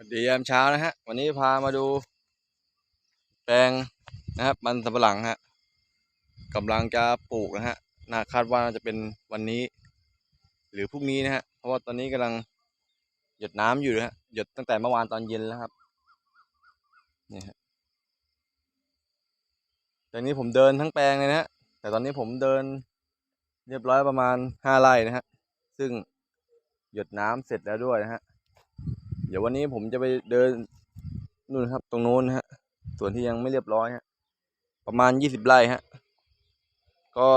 สวัสดียามเช้านะฮะ วันนี้พามาดู แปลงนะครับมันสำปะหลังฮะกำลังจะปลูกนะฮะน่าคาดว่าน่าจะเป็นวันนี้ หรือพรุ่งนี้นะฮะเพราะว่าตอนนี้กำลังหยดน้ำอยู่นะฮะหยดตั้งแต่เมื่อวานตอนเย็นแล้วครับนี่ฮะตอนนี้ผมเดินทั้งแปลงเลยนะฮะแต่ตอนนี้ผมเดินเรียบร้อยประมาณห้าไร่นะฮะซึ่งหยดน้ำเสร็จแล้วด้วยนะฮะ เดี๋ยววันนี้ผมจะไปเดินนู่นครับ ตรงโน้นฮะ ส่วนที่ยังไม่เรียบร้อยฮะ ประมาณยี่สิบไร่ฮะ ก็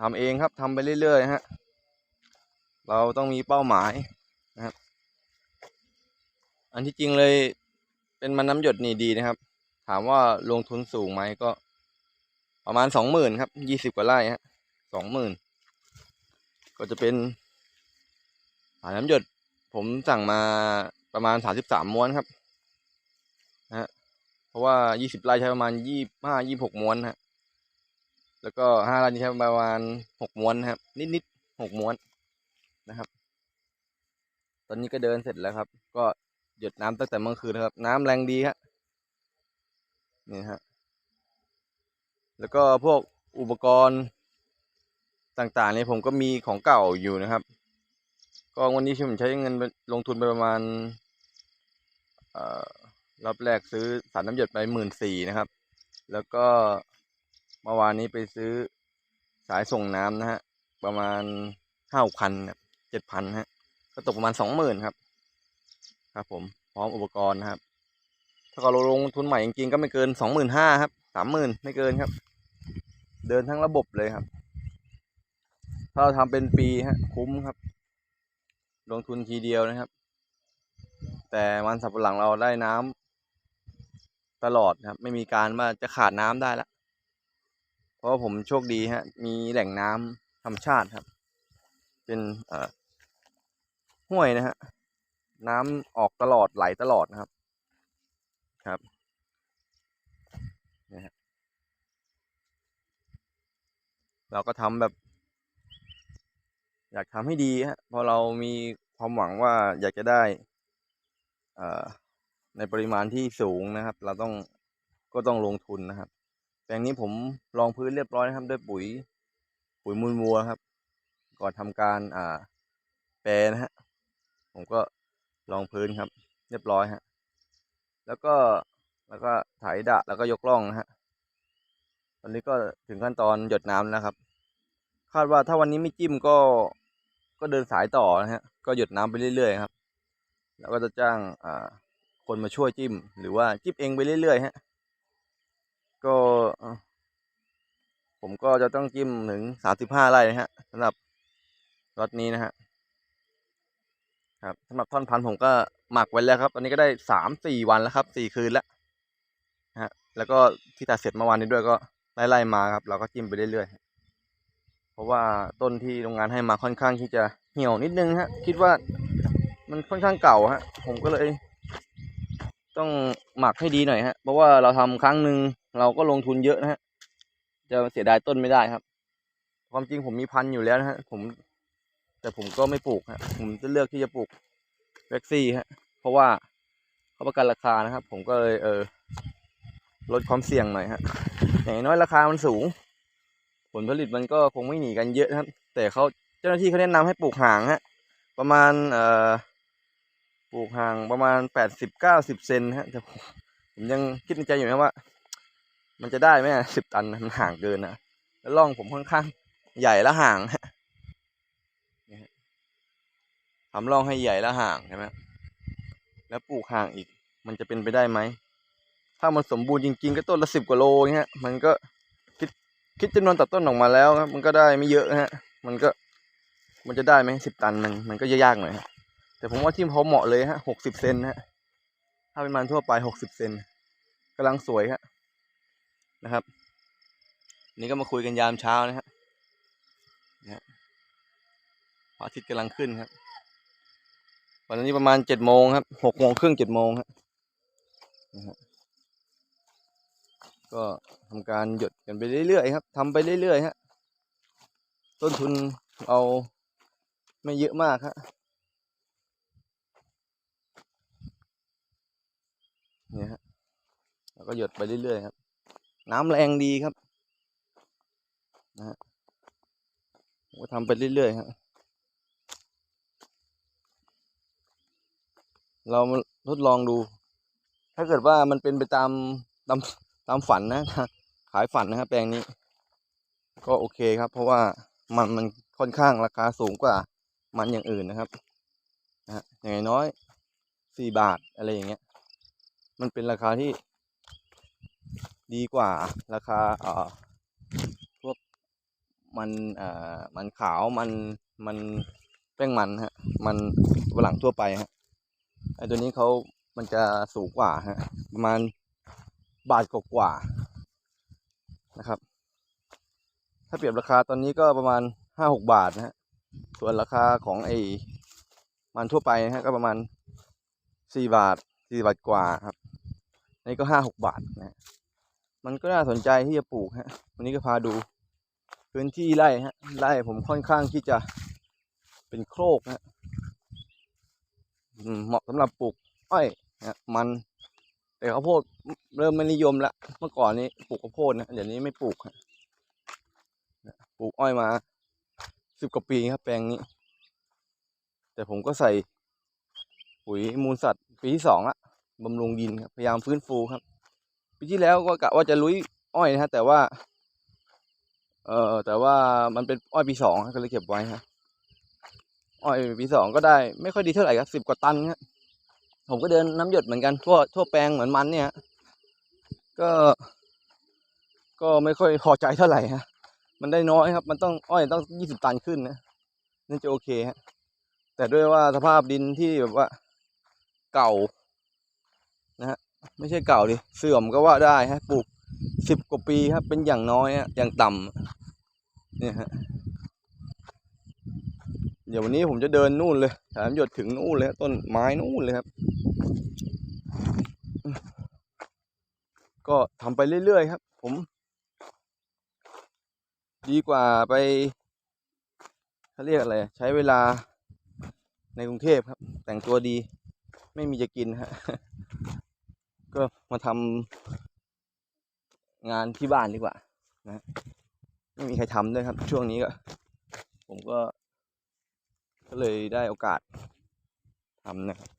ทำเองครับทำไปเรื่อยๆฮะ เราต้องมีเป้าหมายนะครับ อันที่จริงเลยเป็นมันน้ำหยดนี่ดีนะครับ ถามว่าลงทุนสูงไหมก็ ประมาณสองหมื่นครับยี่สิบกว่าไร่ฮะสองหมื่นก็จะเป็นฝาน้ำหยดผมสั่งมา ประมาณสามสิบสามม้วนครับนะฮะเพราะว่ายี่สิบไร่ใช้ประมาณยี่ห้ายี่หกม้วนฮะแล้วก็ห้าไร่นี่ใช้ประมาณหกม้วนนะครับ นิดนิดๆหกม้วนนะครับ ตอนนี้ก็เดินเสร็จแล้วครับ ก็หยดน้ำตั้งแต่เมื่อคืนนะครับ น้ำแรงดีฮะนี่ฮะแล้วก็พวกอุปกรณ์ต่างๆเนี่ยผมก็มีของเก่าอยู่นะครับ ก็วันนี้ผมใช้เงินลงทุนไปประมาณรอบแรกซื้อสารน้ำหยดไปหมื่นสี่นะครับ แล้วก็เมื่อวานนี้ไปซื้อสายส่งน้ำนะฮะ ประมาณห้าพันเจ็ดพันฮะ ก็ตกประมาณสองหมื่นครับ ครับผม พร้อมอุปกรณ์นะครับ ถ้าเราลงทุนใหม่จริงๆก็ไม่เกินสองหมื่นห้าครับสามหมื่นไม่เกินครับ เดินทั้งระบบเลยครับ ถ้าเราทำเป็นปีฮะ คุ้มครับ ลงทุนทีเดียวนะครับ แต่มันสับปะหลังเราได้น้ำตลอดนะครับ ไม่มีการว่าจะขาดน้ำได้ละเพราะผมโชคดีฮะ มีแหล่งน้ำธรรมชาติครับ เป็นห้วยนะฮะน้ำออกตลอดไหลตลอดนะครับ ครับนี่ฮะเราก็ทำแบบ อยากทำให้ดีฮะพอเรามีความหวังว่าอยากจะได้ในปริมาณที่สูงนะครับ เราต้องก็ต้องลงทุนนะครับ แปลงนี้ผมลองพื้นเรียบร้อยนะครับ ด้วยปุ๋ยปุ๋ยมูลวัวครับ ก่อนทำการอ่าแปรนะฮะผมก็ลองพื้นครับ เรียบร้อยฮะแล้วก็แล้วก็ไถดะแล้วก็ยกล่องนะฮะตอนนี้ก็ถึงขั้นตอนหยดน้ำแล้วครับ คาดว่าถ้าวันนี้ไม่จิ้มก็ ก็เดินสายต่อนะฮะ ก็หยดน้ำไปเรื่อยๆครับ แล้วก็จะจ้างอ่าคนมาช่วยจิ้ม หรือว่าจิ้มเองไปเรื่อยๆฮะ ก็ ผมก็จะต้องจิ้มถึงสามสิบห้าไร่นะฮะสำหรับรถนี้นะฮะ ครับสำหรับท่อนพันผมก็หมักไว้แล้วครับ ตอนนี้ก็ได้สามสี่วันแล้วครับสี่คืนแล้วนะฮะ แล้วก็ที่ตัดเสร็จเมื่อวานนี้ด้วยก็ไล่ๆมาครับ เราก็จิ้มไปเรื่อยๆ ราะว่าต้นที่โรงงานให้มาค่อนข้างที่จะเหี่ยวนิดนึงฮะ คิดว่ามันค่อนข้างเก่าฮะ ผมก็เลย ต้องหมักให้ดีหน่อยฮะ เพราะว่าเราทำครั้งหนึ่งเราก็ลงทุนเยอะนะฮะ จะเสียดายต้นไม่ได้ครับ ความจริงผมมีพันธุ์อยู่แล้วนะฮะ ผม แต่ผมก็ไม่ปลูกฮะ ผมจะเลือกที่จะปลูกแว็กซี่ฮะ เพราะว่าเขาประกันราคานะครับ ผมก็เลยเออลดความเสี่ยงหน่อยฮะ อย่างน้อยราคามันสูง ผลผลิตมันก็คงไม่หนีกันเยอะนะครับ แต่เขาเจ้าหน้าที่เขาแนะนำให้ปลูกห่างฮะประมาณเอ่อปลูกห่างประมาณแปดสิบเก้าสิบเซนฮะแต่ผมยังคิดในใจอยู่นะว่า มันจะได้ไหมสิบตันมันห่างเกินนะแล้วร่องผมค่อนข้างใหญ่และห่างฮะนี่ฮะทำร่องให้ใหญ่และห่างใช่ไหมแล้วปลูกห่างอีก มันจะเป็นไปได้ไหม ถ้ามันสมบูรณ์จริง ๆ ก็ต้นละสิบกว่าโลเงี้ย มันก็ คิดจำนวนตัดต้นออกมาแล้วครับ มันก็ได้ไม่เยอะนะฮะ มันก็ มันจะได้ไหมสิบตันมัน มันก็ยากหน่อยฮะแต่ผมว่าที่พอเหมาะเลยฮะหกสิบเซนฮะ ถ้าเป็นมันทั่วไปหกสิบเซนกำลังสวยฮะนะครับ นี่ก็มาคุยกันยามเช้านะฮะนะพระอาทิตย์กำลังขึ้นครับวันนี้ประมาณเจ็ดโมงครับหกโมงครึ่งเจ็ดโมงครับ ก็ทำการหยดกันไปเรื่อยๆครับทำไปเรื่อยๆฮะต้นทุนเอาไม่เยอะมากฮะนี่ฮะแล้วก็หยดไปเรื่อยๆครับ น้ำแรงดีครับนะฮะก็ทำไปเรื่อยๆครับเรามาทดลองดู ถ้าเกิดว่ามันเป็นไปตามตาม ตามฝันนะขายฝันนะครับแปลงนี้ ก็โอเคครับ เพราะว่ามันมันค่อนข้างราคาสูงกว่ามันอย่างอื่นนะครับนะฮะอย่างน้อยสี่บาทอะไรอย่างเงี้ย มันเป็นราคาที่ดีกว่าราคาเอ่อพวกมันเอ่อมันขาวมันมันแป้งมันฮะมันฝรั่งทั่วไปฮะไอตัวนี้เขามันจะสูงกว่าฮะประมาณ บาทกว่าๆนะครับ ถ้าเปรียบราคาตอนนี้ก็ประมาณห้าหกบาทนะฮะส่วนราคาของไอ้มันทั่วไปนะฮะก็ประมาณสี่บาทสี่บาทกว่าครับนนี้ก็ห้าหกบาทนะมันก็น่าสนใจที่จะปลูกฮะวันนี้ก็พาดูพื้นที่ไร่ฮะไร่ผมค่อนข้างที่จะเป็นโครกฮะเหมาะสำหรับปลูกอ้อยนะมัน แต่ข้าวโพดเริ่มไม่นิยมละเมื่อก่อนนี้ปลูกข้าวโพดนะเดี๋ยวนี้ไม่ปลูกปลูกอ้อยมาสิบกว่าปีครับแปลงนี้ แต่ผมก็ใส่ปุ๋ยมูลสัตว์ปีที่สองละบำรุงดินครับพยายามฟื้นฟูครับปีที่แล้วก็กะว่าจะลุยอ้อยนะฮะแต่ว่า เออแต่ว่ามันเป็นอ้อยปีสองก็เลยเก็บไว้ฮะอ้อยปีสองก็ได้ไม่ค่อยดีเท่าไหร่ครับสิบกว่าตันครับ ผมก็เดินน้ำหยดเหมือนกันทั่วทั่วแปลงเหมือนมันเนี่ย ก็ ก็ไม่ค่อยพอใจเท่าไหร่ฮะมันได้น้อยครับ มันต้องอ้อยต้องยี่สิบตันขึ้นนะนั่นจะโอเคฮะแต่ด้วยว่าสภาพดินที่แบบว่า เก่า นะฮะไม่ใช่เก่าดิเสื่อมก็ว่าได้ฮะปลูกสิบกว่าปีครับ เป็นอย่างน้อยฮะอย่างต่ำเนี่ยฮะ เดี๋ยววันนี้ผมจะเดินนู่นเลยแถมหยดถึงนู่นเลยต้นไม้นู่นเลยครับ ก็ทำไปเรื่อยๆครับ ผม ดีกว่าไปเขาเรียกอะไร ใช้เวลาในกรุงเทพครับ แต่งตัวดี ไม่มีจะกินฮะ ก็มาทำงานที่บ้านดีกว่า นะ ไม่มีใครทำด้วยครับ ช่วงนี้ก็ ผมก็ ก็เลยได้โอกาสทำนะครับ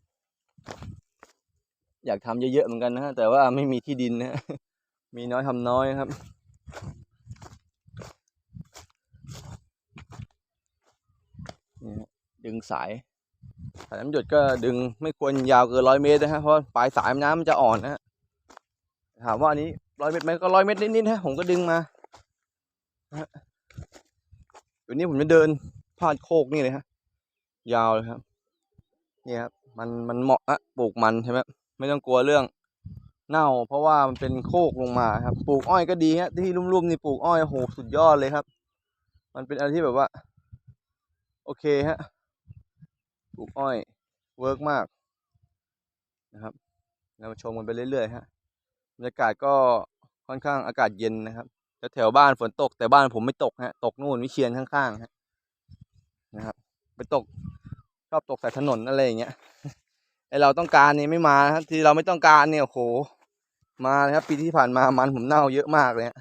อยากทำเยอะๆเหมือนกันนะฮะแต่ว่าไม่มีที่ดินนะมีน้อยทำน้อยครับดึงสายสายน้ำหยดก็ดึงไม่ควรยาวเกินร้อยเมตรนะฮะเพราะปลายสายน้ำมันจะอ่อนนะฮะถามว่าอันนี้ร้อยเมตรไหมก็ร้อยเมตรนิดๆฮะผมก็ดึงมาฮะเดี๋ยวนี้ผมจะเดินพาดโคกนี่เลยฮะ ยาวเลยครับนี่ครับมันมันเหมาะอะปลูกมันใช่ไหมไม่ต้องกลัวเรื่องเน่า เพราะว่ามันเป็นโคกลงมาครับ ปลูกอ้อยก็ดีฮะที่ลุ่มๆนี่ปลูกอ้อยโหสุดยอดเลยครับ มันเป็นอะไรที่แบบว่า โอเคฮะปลูกอ้อยเวิร์กมากนะครับเรามาชมกันไปเรื่อยๆฮะบรรยากาศก็ค่อนข้างอากาศเย็นนะครับแถวบ้านฝนตกแต่บ้านผมไม่ตกฮะตกนู่นวิเชียนข้างๆฮะนะครับ ไปตก ชอบตกใส่ถนนอะไรอย่างเงี้ยไอเราต้องการนี่ไม่มาครับที่เราไม่ต้องการเนี่ยโหมาเลยครับ ปีที่ผ่านมามันผมเน่าเยอะมากเลยฮะ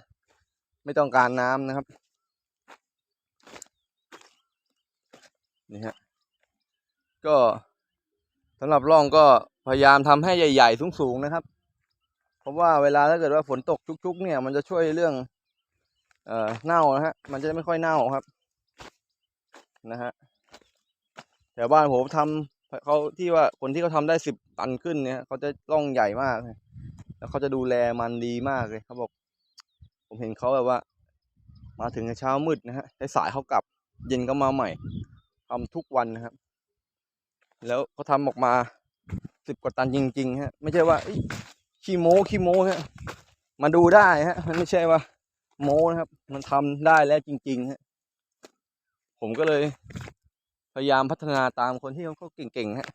ไม่ต้องการน้ำนะครับนี่ฮะก็สำหรับร่องก็พยายามทำให้ใหญ่ ๆ สูงๆนะครับ เพราะว่าเวลาถ้าเกิดว่าฝนตกชุก ๆ เนี่ย มันจะช่วยเรื่อง เอ่อเน่านะฮะมันจะไม่ค่อยเน่าครับ นะฮะ แถวบ้านผมทำเขาที่ว่าคนที่เขาทำได้สิบตันขึ้นเนี่ยเขาจะร่องใหญ่มากเลยแล้วเขาจะดูแลมันดีมากเลยเขาบอก ผมเห็นเขาแบบว่า มาถึงเช้ามืดนะฮะสายเขากลับ เย็นก็มาใหม่ทำทุกวันนะครับ แล้วเขาทำออกมาสิบกว่าตันจริงๆฮะไม่ใช่ว่าขี้โม้ขี้โม้ฮะมาดูได้ฮะมันไม่ใช่ว่า โม้นะครับ มันทำได้แล้วจริงๆฮะผมก็เลย พยายามพัฒนาตามคนที่เขาเก่งๆฮะ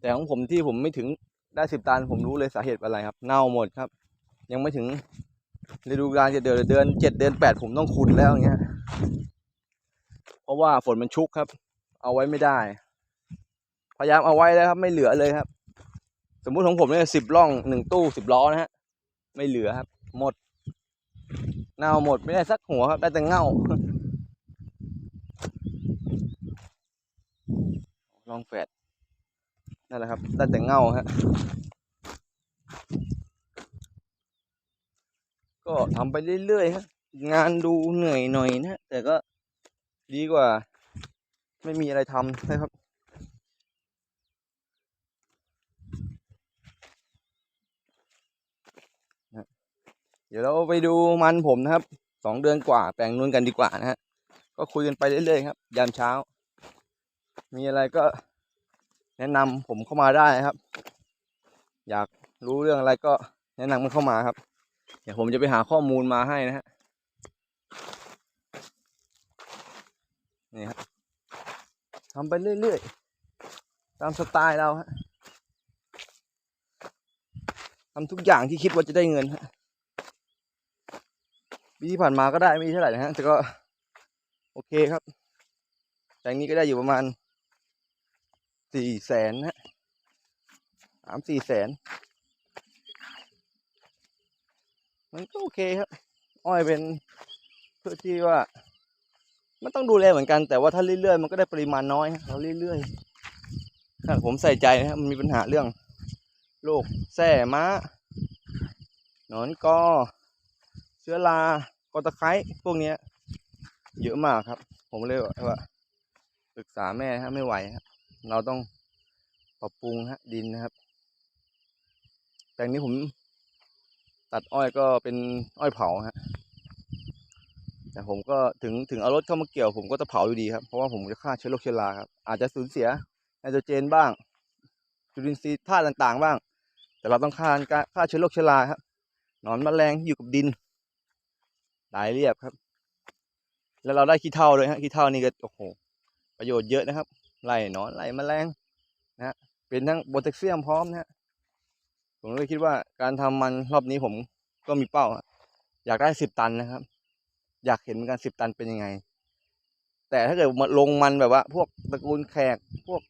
แต่ของผมที่ผมไม่ถึงได้สิบตันผมรู้เลยสาเหตุอะไรครับ เน่าหมดครับ ยังไม่ถึงฤดูกาลจะเดือนเดือนเจ็ดเดือนแปดผมต้องขุดแล้วเงี้ย เพราะว่าฝนมันชุกครับ เอาไว้ไม่ได้ พยายามเอาไว้แล้วครับ ไม่เหลือเลยครับ สมมุติของผมเนี่ยสิบล่องหนึ่งตู้สิบล้อนะฮะ ไม่เหลือครับ หมด เน่าหมดไม่ได้สักหัวครับ ได้แต่เง่า ลองแฝดนั่นแหละครับได้แต่เง่าฮะก็ทำไปเรื่อยๆฮะงานดูเหนื่อยหน่อยนะฮะแต่ก็ดีกว่า ไม่มีอะไรทำนะครับเดี๋ยวเราไปดูมันผมนะครับสองเดือนกว่าแปลงนู้นกันดีกว่านะฮะก็คุยกันไปเรื่อยๆครับ ยามเช้า มีอะไรก็แนะนำผมเข้ามาได้ครับ อยากรู้เรื่องอะไรก็แนะนำมันเข้ามาครับ เดี๋ยวผมจะไปหาข้อมูลมาให้นะฮะนี่ครับทำไปเรื่อยๆ ตามสไตล์เราฮะทำทุกอย่างที่คิดว่าจะได้เงินฮะปีที่ผ่านมาก็ได้ไม่เท่าไหร่นะฮะแต่ก็ โอเคครับแปลงนี้ก็ได้อยู่ประมาณ สี่แสนนะฮะสามสี่แสน มันก็โอเคครับ อ้อยเป็นเพื่อที่ว่า มันต้องดูแลเหมือนกัน แต่ว่าถ้าเรื่อยๆ มันก็ได้ปริมาณน้อยเราเรื่อยๆถ้าผมใส่ใจนะครับ มันมีปัญหาเรื่องโรคแส่ม้า หนอนกอ เชื้อรากอตะไคร้พวกนี้เยอะมากครับ ผมเลยว่าปรึกษาแม่ฮะไม่ไหวฮะ เราต้องปรับปรุงฮะดินนะครับแต่นี้ผมตัดอ้อยก็เป็นอ้อยเผาฮะแต่ผมก็ถึงถึงเอารถเข้ามาเกี่ยวผมก็จะเผาอยู่ดีครับ เพราะว่าผมจะฆ่าเชื้อโรคเชื้อราครับ อาจจะสูญเสียไนโตรเจนบ้าง จุลินทรีย์ธาตุต่างๆ บ้าง แต่เราต้องฆ่าฆ่าเชื้อโรคเชื้อราครับหนอนแมลงที่อยู่กับดินหลายเรียบครับ แล้วเราได้ขี้เถ้าเลยฮะขี้เถ้านี่ก็โอ้โหประโยชน์เยอะนะครับ ไล่หนอนไล่แมลงนะฮะเป็นทั้งโพแทสเซียมพร้อมนะฮะผมเลยคิดว่าการทำมันรอบนี้ผมก็มีเป้าอยากได้สิบตันนะครับ อยากเห็นเหมือนกันสิบตันเป็นยังไง แต่ถ้าเกิดมาลงมันแบบว่า พวกตระกูลแขกพวก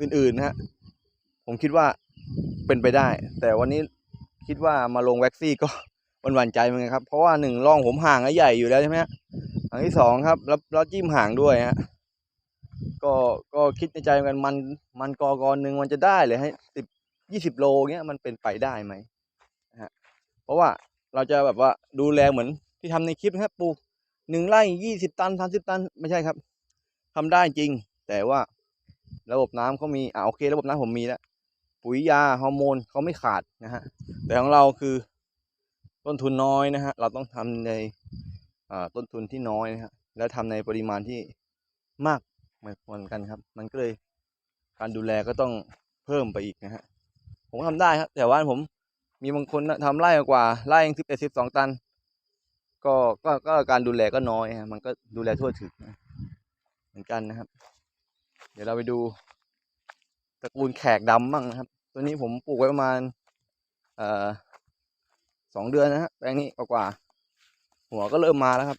อื่นๆนะฮะผมคิดว่าเป็นไปได้ แต่วันนี้คิดว่ามาลงแว็กซี่ก็มันหวั่นใจเหมือนกันครับ เพราะว่าหนึ่งร่องผมห่างใหญ่อยู่แล้วใช่ไหมฮะอันที่สองครับ แล้วแล้วจิ้มห่างด้วยฮะ ก็ก็คิดในใจเหมือนกันมันมันกอกรหนึ่งมันจะได้เลยให้สิบยี่สิบโลเงี้ยมันเป็นไปได้ไหมนะฮะเพราะว่าเราจะแบบว่าดูแลเหมือนที่ทำในคลิปนะครับปลูกหนึ่งไร่ยี่สิบตันสามสิบตันไม่ใช่ครับทำได้จริง แต่ว่าระบบน้ำเขามีอ่าโอเค ระบบน้ำผมมีแล้วปุ๋ยยาฮอร์โมนเขาไม่ขาดนะฮะแต่ของเราคือต้นทุนน้อยนะฮะเราต้องทำในต้นทุนที่น้อยนะฮะแล้วทำในปริมาณที่มาก เหมือนกันครับ มันก็เลย การดูแลก็ต้องเพิ่มไปอีกนะฮะ ผมทำได้ครับแต่ว่าผมมีบางคนนะทำไร่กว่าไร่สิบเอ็ดสิบสองตัน ก็ก็ก็การดูแลก็น้อยฮะมันก็ดูแลทั่วถึงนะเหมือนกันนะครับ เดี๋ยวเราไปดูตระกูลแขกดำบ้างนะครับ ตัวนี้ผมปลูกไว้ประมาณเอ่อสองเดือนนะฮะแปลงนี้กว่า หัวก็เริ่มมาแล้วครับ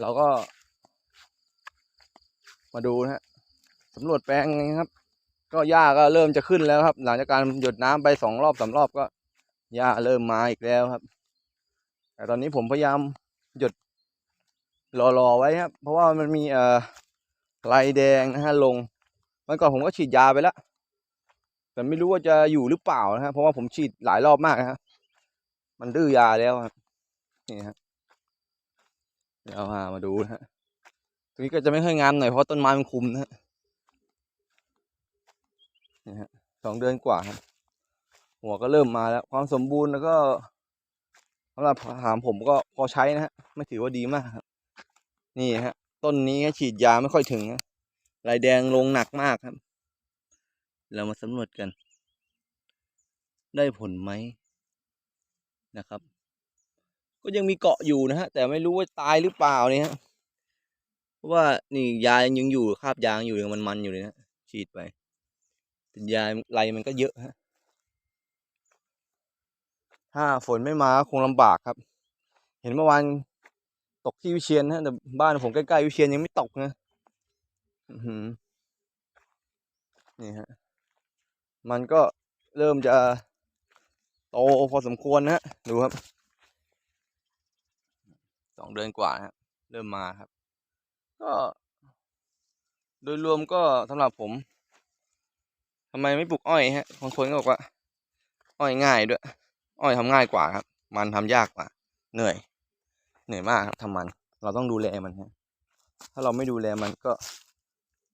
เราก็ มาดูนะฮะสำรวจแปลงนะครับ ก็หญ้าก็เริ่มจะขึ้นแล้วครับ หลังจากการหยดน้ำไปสองรอบสามรอบก็หญ้าเริ่มมาอีกแล้วครับ แต่ตอนนี้ผมพยายามหยดรอๆไว้ครับ เพราะว่ามันมีเอ่อลายแดงนะฮะลงเมื่อก่อนผมก็ฉีดยาไปแล้วแต่ไม่รู้ว่าจะอยู่หรือเปล่านะฮะเพราะว่าผมฉีดหลายรอบมากนะครับมันดื้อยาแล้วครับนี่ครับเดี๋ยวเอามามาดูนะฮะ รงนี้ก็จะไม่ค่อยงามหน่อยเพราะต้นไม้มันคุมนะฮะสองเดือนกว่าครับ หัวก็เริ่มมาแล้ว ความสมบูรณ์แล้วก็สำหรับหามผมก็พอใช้นะฮะ ไม่ถือว่าดีมากครับ นี่ฮะ ต้นนี้ฉีดยาไม่ค่อยถึงนะลายแดงลงหนักมากครับ เรามาสำรวจกัน ได้ผลไหมนะครับ ก็ยังมีเกาะอยู่นะฮะ แต่ไม่รู้ว่าตายหรือเปล่าเนี่ยฮะ เพราะว่านี่ยายังอยู่คราบยางอยู่ยังมันมันๆอยู่เลยนะฉีดไปแต่ยาไรมันก็เยอะฮะถ้าฝนไม่มาคงลำบากครับ เห็นเมื่อวานตกที่วิเชียนนะฮะแต่บ้านผมใกล้ๆวิเชียนยังไม่ตกนะนี่ฮะมันก็เริ่มจะโตพอสมควรนะดูครับสองเดือนกว่านะครับเริ่มมาครับ ก็โดยรวมก็สำหรับผมทำไมไม่ปลูกอ้อยฮะบางคนก็บอกว่า อ้อยง่ายด้วย อ้อยทำง่ายกว่าครับ มันทำยากกว่า เหนื่อย เหนื่อยมากครับทำมัน เราต้องดูแลมันฮะถ้าเราไม่ดูแลมันก็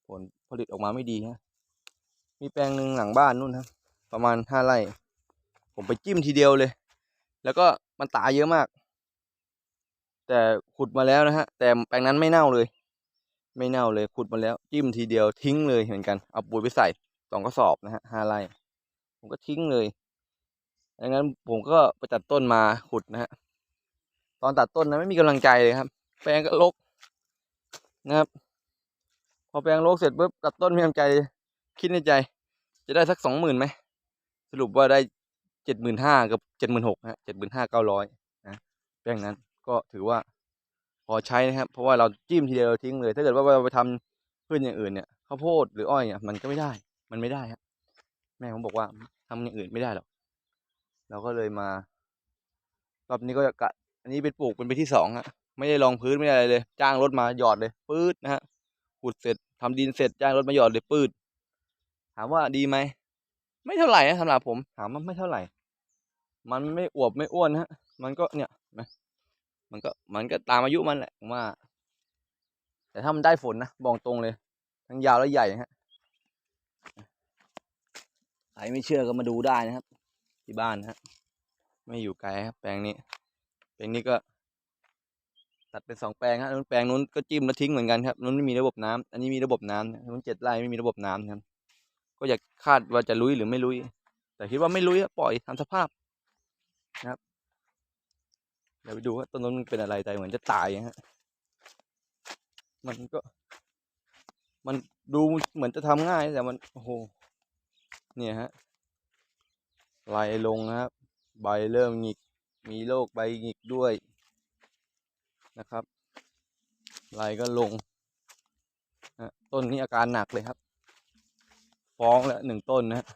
ผลผลิตออกมาไม่ดีฮะมีแปลงหนึ่งหลังบ้านนู่นครับ ประมาณห้าไร่ ผมไปจิ้มทีเดียวเลย แล้วก็มันตายเยอะมาก แต่ขุดมาแล้วนะฮะ แต่แปลงนั้นไม่เน่าเลย ไม่เน่าเลยขุดมาแล้วจิ้มทีเดียวทิ้งเลยเหมือนกันเอาปุ๋ยไปใส่สองกระสอบนะฮะห้าไร่ผมก็ทิ้งเลยดังนั้นผมก็ไปตัดต้นมาขุดนะฮะตอนตัดต้นนะไม่มีกำลังใจเลยครับ แปลงก็รกนะครับ พอแปลงรกเสร็จปุ๊บตัดต้นไม่มีกำลังใจคิดในใจ จะได้สักสองหมื่นไหมสรุปว่าได้เจ็ดหมื่นห้ากับเจ็ดหมื่นหกฮะเจ็ดหมื่นห้าเก้าร้อยนะแปลงนั้นก็ถือว่า พอใช้นะครับ เพราะว่าเราจิ้มทีเดียวทิ้งเลย ถ้าเกิดว่าเราไปทำพืชอย่างอื่นเนี่ยข้าวโพดหรืออ้อยเนี่ยมันก็ไม่ได้ มันไม่ได้ครับ แม่ผมบอกว่าทำอย่างอื่นไม่ได้หรอกเราก็เลยมารอบนี้ก็กะอันนี้เป็นปลูกเป็นปีที่สองฮะไม่ได้ลองพื้นไม่ได้อะไรเลย จ้างรถมาหยอดเลยปื๊ดนะฮะขุดเสร็จทำดินเสร็จจ้างรถมาหยอดเลยปื๊ดถามว่าดีไหมไม่เท่าไหร่นะสำหรับผม ถามว่าไม่เท่าไหร่ มันไม่อวบไม่อ้วนฮะ มันก็เนี่ยนะ มันก็มันก็ตามอายุมันแหละผมว่า แต่ถ้ามันได้ฝนนะบอกตรงเลย ทั้งยาวและใหญ่ฮะใครไม่เชื่อก็มาดูได้นะครับ ที่บ้านฮะ ไม่อยู่ไกลครับแปลงนี้แปลงนี้ก็ ตัดเป็นสองแปลงฮะนู้นแปลงนู้นก็จิ้มแล้วทิ้งเหมือนกันครับนู้นไม่มีระบบน้ำอันนี้มีระบบน้ำนู้นเจ็ดไร่ไม่มีระบบน้ำครับ ก็อยากคาดว่าจะลุยหรือไม่ลุย แต่คิดว่าไม่ลุยอะปล่อยตามสภาพนะครับ ดี๋ยวไปดูว่าต้นนู้นมันเป็นอะไรแต่เหมือนจะตายฮะ มันก็ มันดูเหมือนจะทำง่ายแต่มันโอ้โหเนี่ยฮะไล่ลงนะครับ ใบเริ่มหงิก มีโรคใบหงิกด้วยนะครับไล่ก็ลงนะต้นนี้อาการหนักเลยครับ ฟ้องแล้วหนึ่งต้นนะฮะ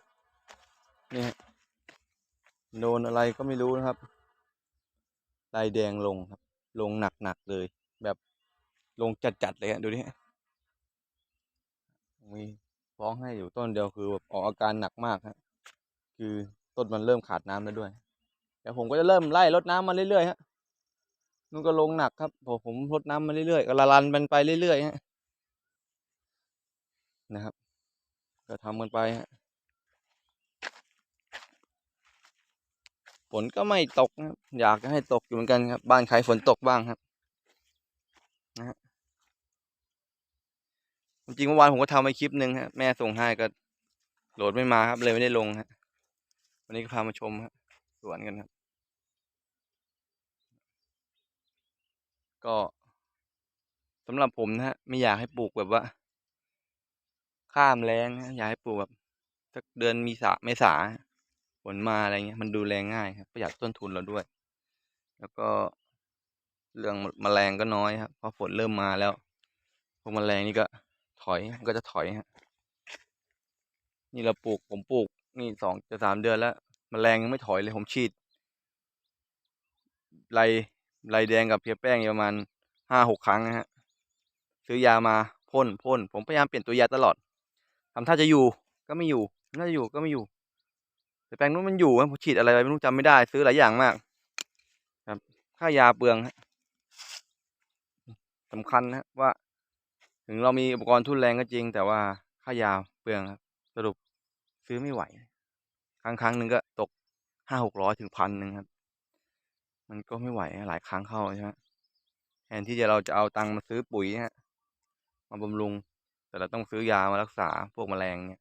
นี่ฮะโดนอะไรก็ไม่รู้นะครับ ลายแดงลงครับ ลงหนักๆเลย แบบลงจัดๆเลยฮะดูนี่มีฟ้องให้อยู่ต้นเดียวคือแบบออกอาการหนักมากฮะคือต้นมันเริ่มขาดน้ำแล้วด้วยเดี๋ยวผมก็จะเริ่มไล่ลดน้ำมาเรื่อยๆฮะนู่นก็ลงหนักครับพอผมลดน้ำมาเรื่อยๆก็ละลันมันไปเรื่อยๆฮะนะครับ ก็ทำกันไปฮะ ฝนก็ไม่ตกนะครับอยากให้ตกอยู่เหมือนกันครับ บ้านใครฝนตกบ้างครับนะฮะจริงเมื่อวานผมก็ทำไปคลิปหนึ่งฮะแม่ส่งให้ก็โหลดไม่มาครับ เลยไม่ได้ลงฮะวันนี้ก็พามาชมฮะสวนกันครับ ก็สำหรับผมนะฮะไม่อยากให้ปลูกแบบว่า ข้ามแรงนะอยากให้ปลูกแบบสักเดือนมีสาเมษา ฝนมาอะไรเงี้ยมันดูแลง่ายครับประหยัดต้นทุนเราด้วย แล้วก็เรื่องแมลงก็น้อยครับพราะฝนเริ่มมาแล้วพวกแมลงนี่ก็ถอยมันก็จะถอยฮะนี่เราปลูกผมปลูก นี่สองจะสามเดือนแล้วแมลงยังไม่ถอยเลยผมฉีดไรไรแดงกับเพียแป้งประมาณห้าหกครั้งนะฮะซื้อยามาพ่นพ่นผมพยายามเปลี่ยนตัวยาตลอดทำท่าจะอยู่ก็ไม่อยู่น่าจะอยู่ก็ไม่อยู่ แต่แปลงนู้นมันอยู่นะผมฉีดอะไรไปไม่รู้จำไม่ได้ ซื้อหลายอย่างมาก ครับ ค่ายาเปลืองฮะสำคัญนะว่า ถึงเรามีอุปกรณ์ทุนแรงก็จริง แต่ว่าค่ายาเปลืองครับ สรุปซื้อไม่ไหว ครั้งครั้งหนึ่งก็ตกห้าหกร้อยถึงพันหนึ่งครับ มันก็ไม่ไหวหลายครั้งเข้าใช่ไหมแทนที่จะเราจะเอาตังค์มาซื้อปุ๋ยฮะมาบำรุง แต่เราต้องซื้อยามารักษาพวกแมลงเนี่ย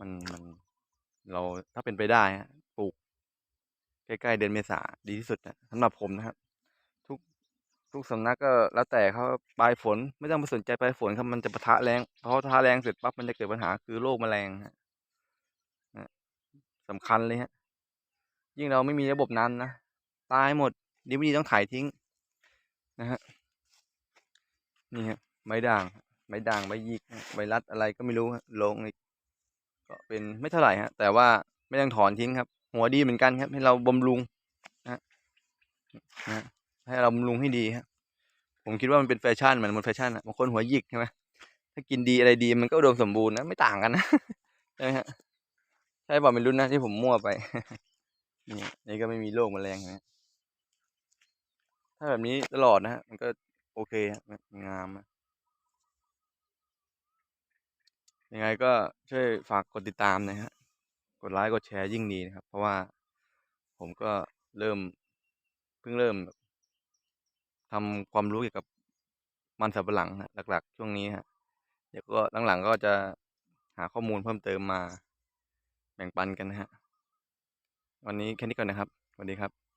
มันมัน เราถ้าเป็นไปได้ปลูก ใกล้ๆเดือนเมษาดีที่สุดนะสำหรับผมนะครับ ทุกทุกสำนักก็แล้วแต่เขาปลายฝนไม่ต้องไปสนใจปลายฝนครับมันจะปะทะแรงพราะปะทะแรงเสร็จปั๊บมันจะเกิดปัญหาคือโรคแมลงฮะสำคัญเลยฮะ ยิ่งเราไม่มีระบบน้ำนะตายหมดดีไม่ดีต้องถ่ายทิ้ง นะฮะนี่ฮะไม้ด่างไม้ด่างไม้ยิกไวรัสอะไรก็ไม่รู้ลงอีก ก็เป็นไม่เท่าไหร่ฮะ แต่ว่าไม่ต้องถอนทิ้งครับ หัวดีเหมือนกันครับ ให้เราบำรุงนะฮะนะให้เราบำรุงให้ดีครับผมคิดว่ามันเป็นแฟชั่นเหมือนมันแฟชั่นอะบางคนหัวหยิกใช่ไหมถ้ากินดีอะไรดีมันก็อุดมสมบูรณ์นะไม่ต่างกันนะใช่ไหมฮะใช่บอกไม่รู้นะที่ผมมั่วไปนี่นี่ก็ไม่มีโรคแมลงนะถ้าแบบนี้ตลอดนะฮะมันก็โอเคฮะงามอะ ยังไงก็ช่วยฝากกดติดตามนะฮะ กดไลค์กดแชร์ยิ่งดีนะครับ เพราะว่าผมก็เริ่มเพิ่งเริ่มทำความรู้เกี่ยวกับมันสำปะหลังฮะหลัก ๆ ช่วงนี้ฮะเดี๋ยวก็หลังๆก็จะหาข้อมูลเพิ่มเติมมาแบ่งปันกันนะฮะ วันนี้แค่นี้ก่อนนะครับ สวัสดีครับ